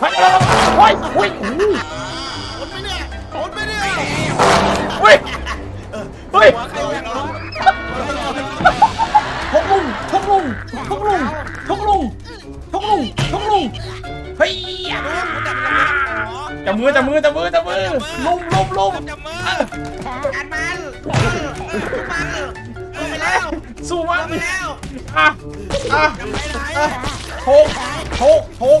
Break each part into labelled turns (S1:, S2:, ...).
S1: เฮ้ยโอ้ยโอ้ย
S2: โอนไปเนี่ยโอนไปเนี่ย
S1: เฮ้ยเฮ้ย
S2: หัวใครอยากรู้
S1: ทุกลุงทุกลุงทุกลุงทุกลุงทุกลุงทุกลุงเฮ้ย
S2: จับมือจับมือ
S1: จับมือจับมือลุมลุมลุม
S2: จับมือกันมันมันลงไปแล้ว
S1: สู้มันอะอะ
S2: ห
S1: กหกหก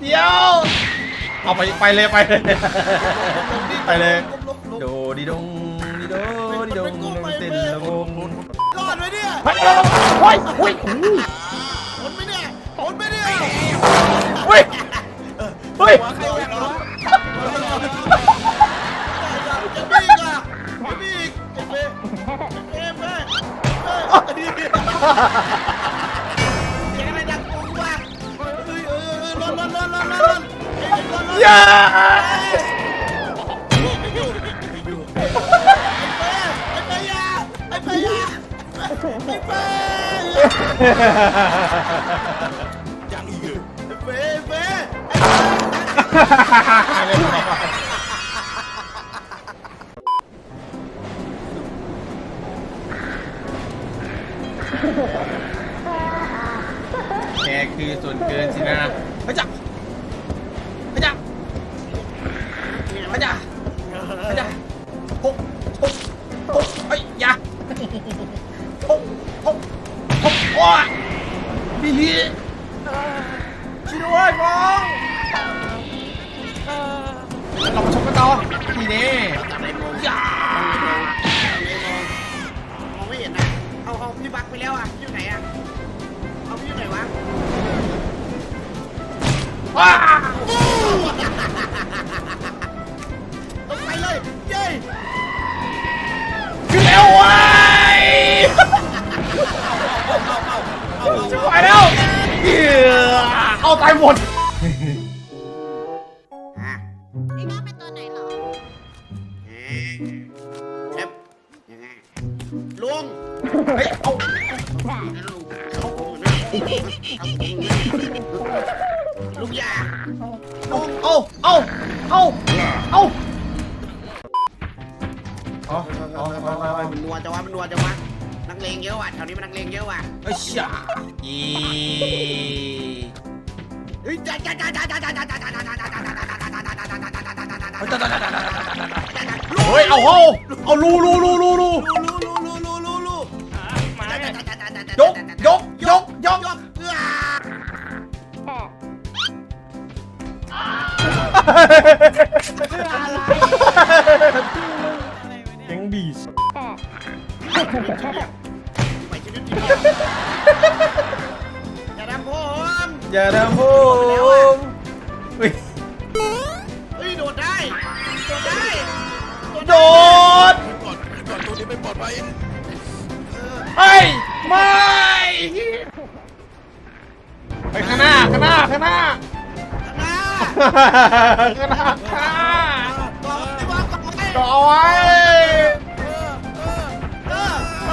S1: เดี๋
S2: ย
S1: ว เอาไปไปเลยไปเลยไปเลย โดดิดงดิโดดิดงเต้นระวง
S2: รอดไว้เนี่ย
S1: เฮ้ยเฮ้ยโฮ้ย
S2: ผลไม่เนี่ยผลไม่เนี่ย
S1: เฮ้ยเฮ้ย
S2: เฮ้ย ไปไปยังอีกไปไปเฟ้เฟ้
S1: เรามาชมกันต่อนี่เด้อย่ม
S2: องไม่เห็นนะเอาเอาพี่บักไปแล้วอะอยู่ไหนอะเขาอยู่ไหนวะ
S1: ว้า
S2: ต้องไปเลยเย้
S1: ขึ้นแล้ววายเอาเอาเอาเอาเอาเอาเออเอา
S3: เาเอาเว่าเป็นตัวไหนเหรอ
S2: เจ็บลุง
S1: เฮ้ยเอา
S2: ลุงเขา
S1: ลุงยาเอาเอาเอาเอาเอาอ๋ออ๋ออ๋ออ๋อ
S2: มันนัวจังวะมันนัวจังวะนักเลงเยอะว่ะแถวนี้มันนักเลงเยอะว่ะ
S1: เอ้ยชาอี
S2: เฮ้ยจ้าจ้าจ้าจ้าจ้าจ้าจ้าจ้าจ้าจ้าจ้าจ้าจ้าจ้าจ้า เฮ้ยเอาเอาเอา
S1: รูรูรูรู
S4: รูย
S1: กยกยกยก
S2: แก
S1: งบี
S2: ชอย่าทำผม
S1: อย่าทำผม
S2: ก่อนที่วางก่อนไว้
S1: ต่อไว้
S2: เออเออ
S1: เอ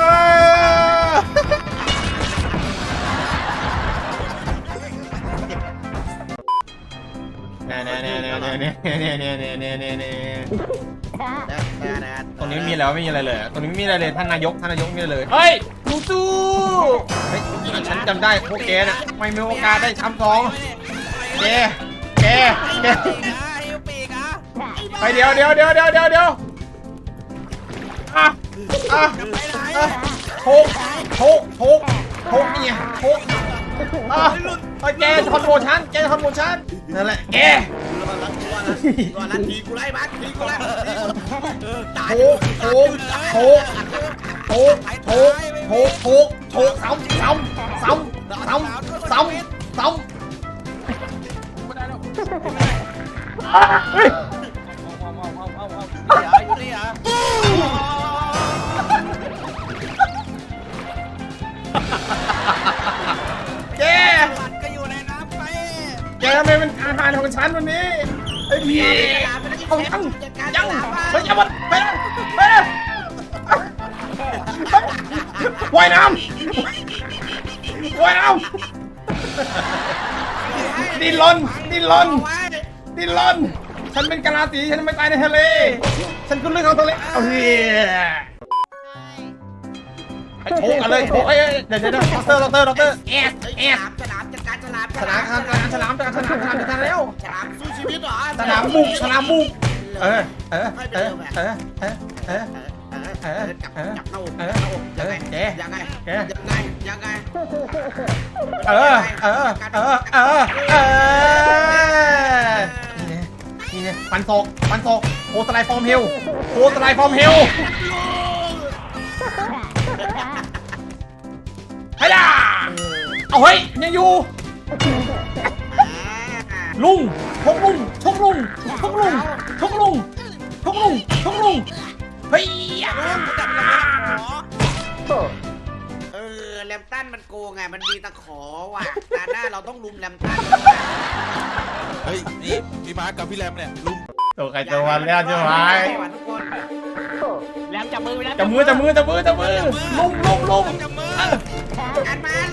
S1: อแน่แน่แน่แน่แน่แน่แน่แน่แน่แน่แน่แน่ตรงนี้ไม่มีแล้วไม่มีอะไรเลยตรงนี้ไม่มีอะไรเลยท่านนายกท่านนายกไม่มีอะไรเลยเฮ้ยลูตู้เฮ้ยฉันจำได้พวกแกน่ะไม่มีโอกาสได้ช้ำสองแก แกไปเดี๋ยวเดี๋ยวเดี๋ยวเดี๋ยวเดี๋ยวเดี๋ยวอะอะอะโชกโชกโชกโชกนี่ไงโชกอะไปแกทอนโมชันแกทอนโมชันนั่นแหละแก
S2: ก่อนทีกูไล่บัสทีกูไล่ตาย
S1: โชกโชกโชกโชกโชกโชกโชกโชกซ้ำซ้ำซ้ำซ้ำซ้ำซ้ำ เฮ้ย
S2: เอาเอาเอาเอาเอาเอาอยู่นี่เหรออยู่นี่เหรอ
S1: แก
S2: หลัดก็อยู่ในน้ำไป
S1: แกทำไมมันอาหารของฉันวันนี้ไอ้พี่เอายังยังไปยังมันไปแล้วไปแล้วว่ายน้ำว่ายน้ำ ดิ้นรนดิ้นรน
S2: เอาไว้
S1: ดิ้นรนฉันเป็นกะลาสีฉันไม่ตายในทะเล ฉันขึ้นเรื่องของทะเลเอาเฮียไปโชกกันเลยโชกเอ้ยเดี๋ยวเดี๋ยวด็อกเตอร์ด็อกเตอร์ด็อกเตอร์เอสเอส
S2: ฉลามฉลามจัดการฉลาม
S1: ฉลามฉลามฉลามฉลามฉลามฉลามฉลามแล้ว
S2: ฉลามสู้ชีวิตเหรอ
S1: ฉลามบุกฉลามบุกเออเออเออเออเออ เออ
S2: จับจับเข้า
S1: เออ
S2: เข้า
S1: เออแก
S2: ยังไง
S1: แก
S2: ยังไงยังไง
S1: เออเออเออเออเออนี่ไงนี่ไงฟันโศกฟันโศกโคสไลฟอร์มฮิลโคสไลฟอร์มฮิลเฮ้ยด่าเอาเฮ้ยยังอยู่ลุงชกลุงชกลุงชกลุงชกลุงชกลุงชกลุง เฮ้ย
S2: ลุงจับแลมตันขอเออแลมตันมันโกงไงมันมีตะขอว่ะตาหน้าเราต้องลุมแลมตัน
S4: เฮ้ยนี่พี่มาร์คกับพี่แรมเนี่ยลุม
S1: ตัวใครตัวมันแล้วใช่ไหม
S2: ทุกคน
S3: แล้วจับมือไว้แล้ว
S1: จับมือจับมือจับมือจับมือลุงลุงลุง
S2: จับมือกันมัน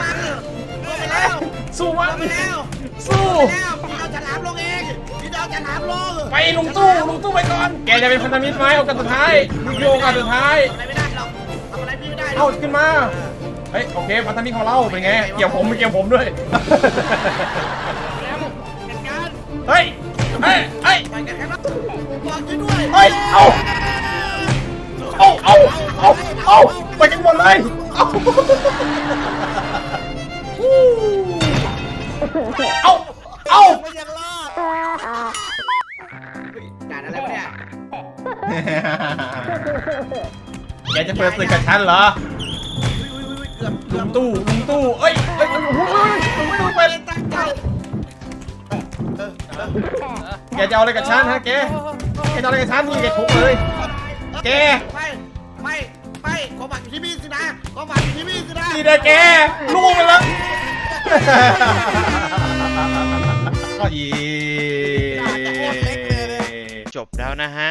S2: มันลงไปแล้ว
S1: สู้มัน
S2: ลงไปแล้ว
S1: สู้
S2: แล้วพี่เอาฉลามลงเอง พี่เอาฉลามลง
S1: ไปลุงตู้ลุงตู้ไปก่อน แกจะเป็นพันธมิตรไหมโอกาสสุดท้ายนี่คือโอกาสสุดท้าย
S2: ทำอะไรไม่ได้หรอกทำอะไรพี่ไม่ได้หร
S1: เอา
S2: อก
S1: ขึ้นมาเฮ้ยโอเคพันธมิตรของเราเป็นไงเกี่ยวผมไม่เกี่ยวผมด้วย
S2: แล้วจัดการ
S1: เฮ้ยเฮ้ยเฮ้ย
S2: ไปกันแค่นั้นบอกช่วยด้วย
S1: เฮ้ยเอา เอาเอาเอาเอาไปกันหมดเลยเอาเอา แกจะเปิดศึกกับฉันเหรอลุงตู้ลุงตู้เอ้ยเอ้ยโอ้โหลุงไม่รู้ไป
S2: ไม่ตั้งใจ
S1: แกจะเอาอะไรกับฉันฮะแกแกจะเอาอะไรกับฉันนี่แกทุกเลย แก
S2: ไม่ไม่ไม่ความหวังอยู่ที่มีดสินะความหวังอยู่ที่มีดสินะ
S1: นี่นะแกล่วงไปแล้วก็อี
S5: จบแล้วนะฮะ